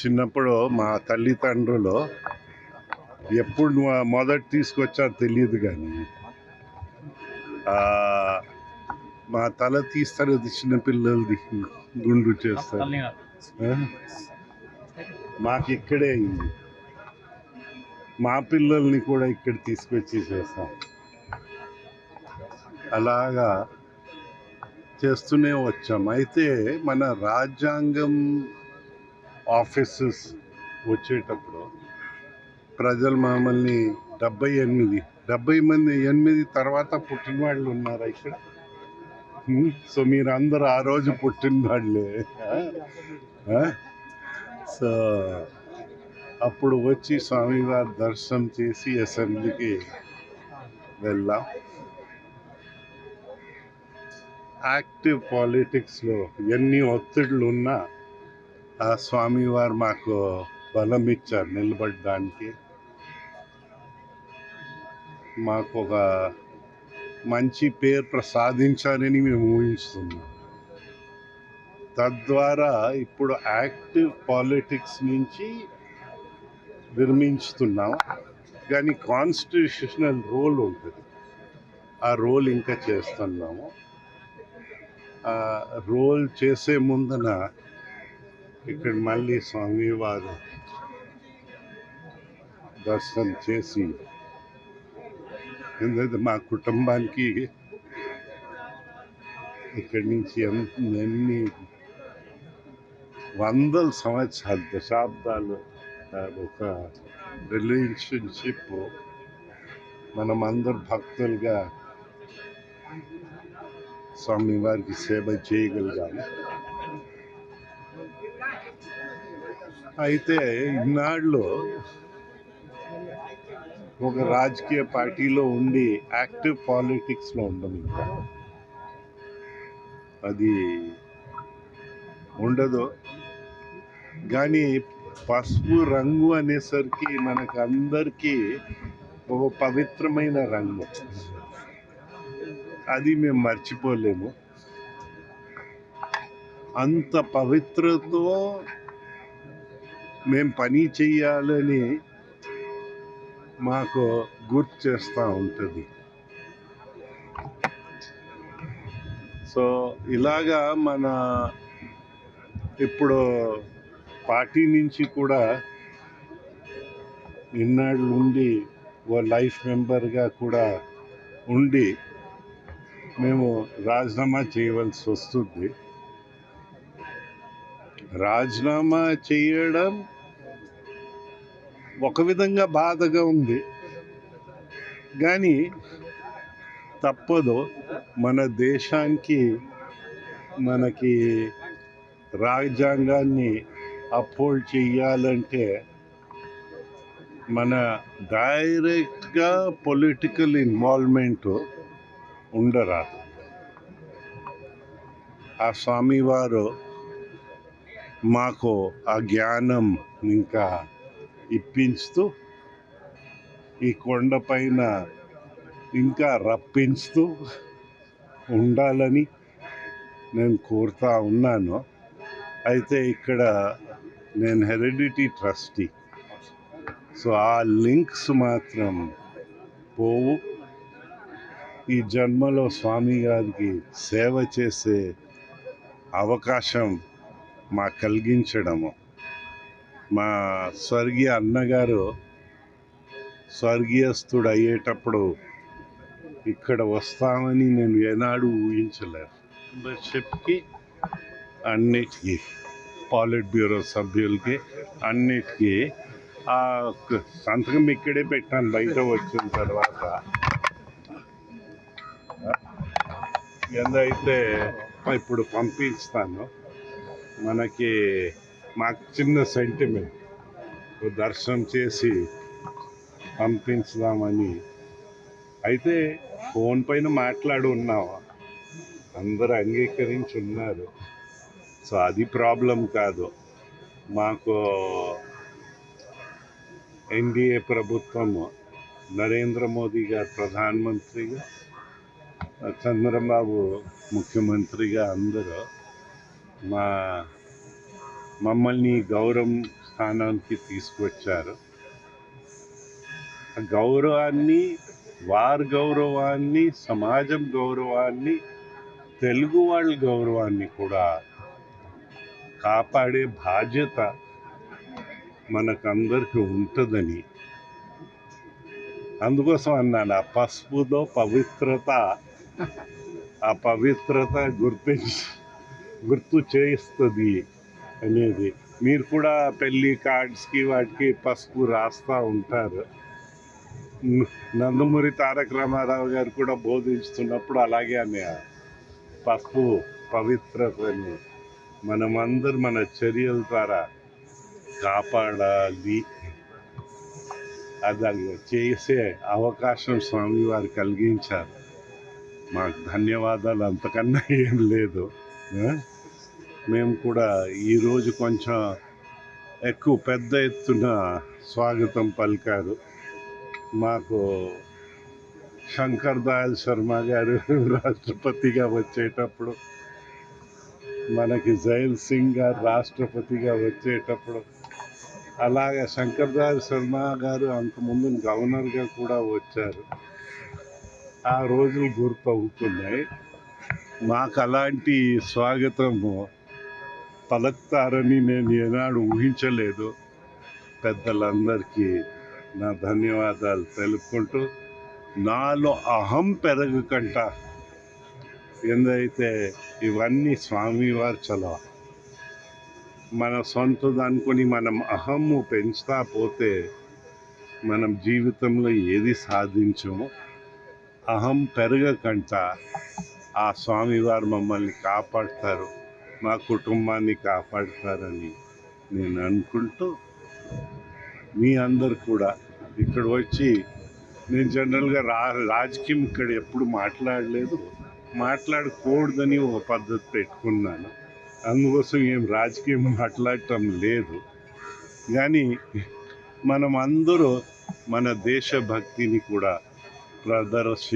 చిన్నప్పుడు మా తల్లిదండ్రులు ఎప్పుడు మొదట తీసుకొచ్చారో తెలియదు కానీ ఆ, మా తల తీస్తారు అది చిన్నపిల్లలది గుండు చేస్తారు? మాకు ఇక్కడే అయింది. మా పిల్లల్ని కూడా ఇక్కడ తీసుకొచ్చి చేస్తాం అలాగా చేస్తూనే వచ్చాం. అయితే మన రాజ్యాంగం ఆఫీసెస్ వచ్చేటప్పుడు ప్రజలు మమ్మల్ని డెబ్బై ఎనిమిది డెబ్బై మంది ఎనిమిది తర్వాత పుట్టిన వాళ్ళు ఉన్నారా ఇక్కడ? సో మీరు అందరూ ఆ రోజు పుట్టిన వాళ్ళే. సో అప్పుడు వచ్చి స్వామివారి దర్శనం చేసి అసెంబ్లీకి వెళ్ళాం. యాక్టివ్ పాలిటిక్స్లో ఎన్ని ఒత్తిడులు ఉన్నా ఆ స్వామివారు మాకు బలం ఇచ్చారు నిలబడడానికి. మాకు ఒక మంచి పేరు ప్రసాదించారని మేము ఊహిస్తున్నాం. తద్వారా ఇప్పుడు యాక్టివ్ పాలిటిక్స్ నుంచి విరమించుతున్నాం కానీ కాన్స్టిట్యూషనల్ రోల్ ఉంటుంది. ఆ రోల్ ఇంకా చేస్తున్నాము. రోల్ చేసే ముందన ఇక్కడ మళ్ళీ స్వామివారు దర్శనం చేసి ఎందుకంటే మా కుటుంబానికి ఇక్కడి నుంచి ఎన్ని వందల సంవత్సరాలు దశాబ్దాలు ఒక రిలేషన్షిప్ మనం అందరు భక్తులుగా స్వామివారికి సేవ చేయగలిగాము. అయితే ఇన్నాళ్ళు ఒక రాజకీయ పార్టీలో ఉండి యాక్టివ్ పాలిటిక్స్లో ఉండదు ఇంకా. అది ఉండదు. కానీ పసుపు రంగు అనేసరికి మనకు అందరికీ ఒక పవిత్రమైన రంగు. అది మేము మర్చిపోలేము. అంత పవిత్రతో మేము పని చెయ్యాలని మాకు గుర్తు చేస్తూ ఉంటుంది. సో ఇలాగా మన ఇప్పుడు పార్టీ నుంచి కూడా ఇన్నాళ్ళు ఉండి ఓ లైఫ్ మెంబర్గా కూడా ఉండి మేము రాజీనామా చేయవలసి వస్తుంది. రాజీనామా చేయడం ఒక విధంగా బాధగా ఉంది. కానీ తప్పదు. మన దేశానికి మనకి రాజ్యాంగాన్ని అప్హోల్డ్ చేయాలంటే మన డైరెక్ట్గా పొలిటికల్ ఇన్వాల్వ్మెంట్ ఉండరాదు. ఆ స్వామివారు మాకు ఆ జ్ఞానం ఇంకా ఇప్పించుతూ ఈ కొండపైన ఇంకా రప్పించుతూ ఉండాలని నేను కోరుతా ఉన్నాను. అయితే ఇక్కడ నేను హెరిడిటీ ట్రస్టీ. సో ఆ లింక్స్ మాత్రం పోవు. ఈ జన్మలో స్వామి గారికి సేవ చేసే అవకాశం మా కలిగించడము. మా స్వర్గీయ అన్నగారు స్వర్గీయస్తుడు అయ్యేటప్పుడు ఇక్కడ వస్తామని నేను ఏనాడు ఊహించలేదు. మెంబర్షిప్కి అన్నిటికీ పాలిట్ బ్యూరో సభ్యులకి అన్నిటికీ ఆ సంతకం ఇక్కడే పెట్టాను బయట వచ్చిన తర్వాత. ఎందైతే ఇప్పుడు పంపిస్తాను మనకి మాకు చిన్న సెంటిమెంట్ దర్శనం చేసి పంపించుదామని. అయితే ఫోన్ పైన మాట్లాడు ఉన్నావా? అందరూ అంగీకరించి ఉన్నారు సో అది ప్రాబ్లం కాదు. మాకు ఎన్డీఏ ప్రభుత్వము నరేంద్ర మోదీ గారు ప్రధానమంత్రిగా చంద్రబాబు ముఖ్యమంత్రిగా అందరూ మా మమ్మల్ని గౌరవం స్థానానికి తీసుకొచ్చారు ఆ గౌరవాన్ని వారి గౌరవాన్ని సమాజం గౌరవాన్ని తెలుగు వాళ్ళ గౌరవాన్ని కూడా కాపాడే బాధ్యత మనకందరికి ఉంటుందని అందుకోసం అన్నాను. ఆ పసుపుతో పవిత్రత ఆ పవిత్రత గుర్తించి గుర్తు చేయిస్తుంది. అనేది. మీరు కూడా పెళ్ళి కార్డ్స్కి వాటికి పసుపు రాస్తూ ఉంటారు. నందమూరి తారక రామారావు గారు కూడా బోధించుతున్నప్పుడు అలాగే అనే పసుపు పవిత్రతని మనమందరం మన చర్యల ద్వారా కాపాడాలి. అది చేసే అవకాశం స్వామి వారు కలిగించారు. మాకు ధన్యవాదాలు. అంతకన్నా ఏం లేదు. మేము కూడా ఈరోజు కొంచెం ఎక్కువ పెద్ద ఎత్తున స్వాగతం పలికారు. మాకు శంకర్ దయాల్ శర్మ గారు రాష్ట్రపతిగా వచ్చేటప్పుడు మనకి జైల్ సింగ్ గారు రాష్ట్రపతిగా వచ్చేటప్పుడు అలాగే శంకర్ దయాల్ శర్మ గారు అంతకుముందు గవర్నర్గా కూడా వచ్చారు. ఆ రోజులు గుర్తు అవుతున్నాయి మాకు అలాంటి స్వాగతము పలుకుతారని నేను ఏనాడు ఊహించలేదు. పెద్దలందరికీ నా ధన్యవాదాలు తెలుపుకుంటూ నాలో అహం పెరగకంట. ఎందైతే ఇవన్నీ స్వామివారు చలవ మన సొంతది అనుకుని మనం అహమ్ము పెంచుతా పోతే మనం జీవితంలో ఏది సాధించము? అహం పెరగకంట. ఆ స్వామివారు మమ్మల్ని కాపాడతారు. మా కుటుంబాన్ని కాపాడతారని నేను అనుకుంటూ మీ అందరు కూడా ఇక్కడ వచ్చి నేను జనరల్గా రా రాజకీయం ఇక్కడ ఎప్పుడు మాట్లాడలేదు. మాట్లాడకూడదని ఒక పద్ధతి పెట్టుకున్నాను. అందుకోసం ఏం రాజకీయం మాట్లాడటం లేదు. కానీ మనం అందరూ మన దేశభక్తిని కూడా ప్రదర్శి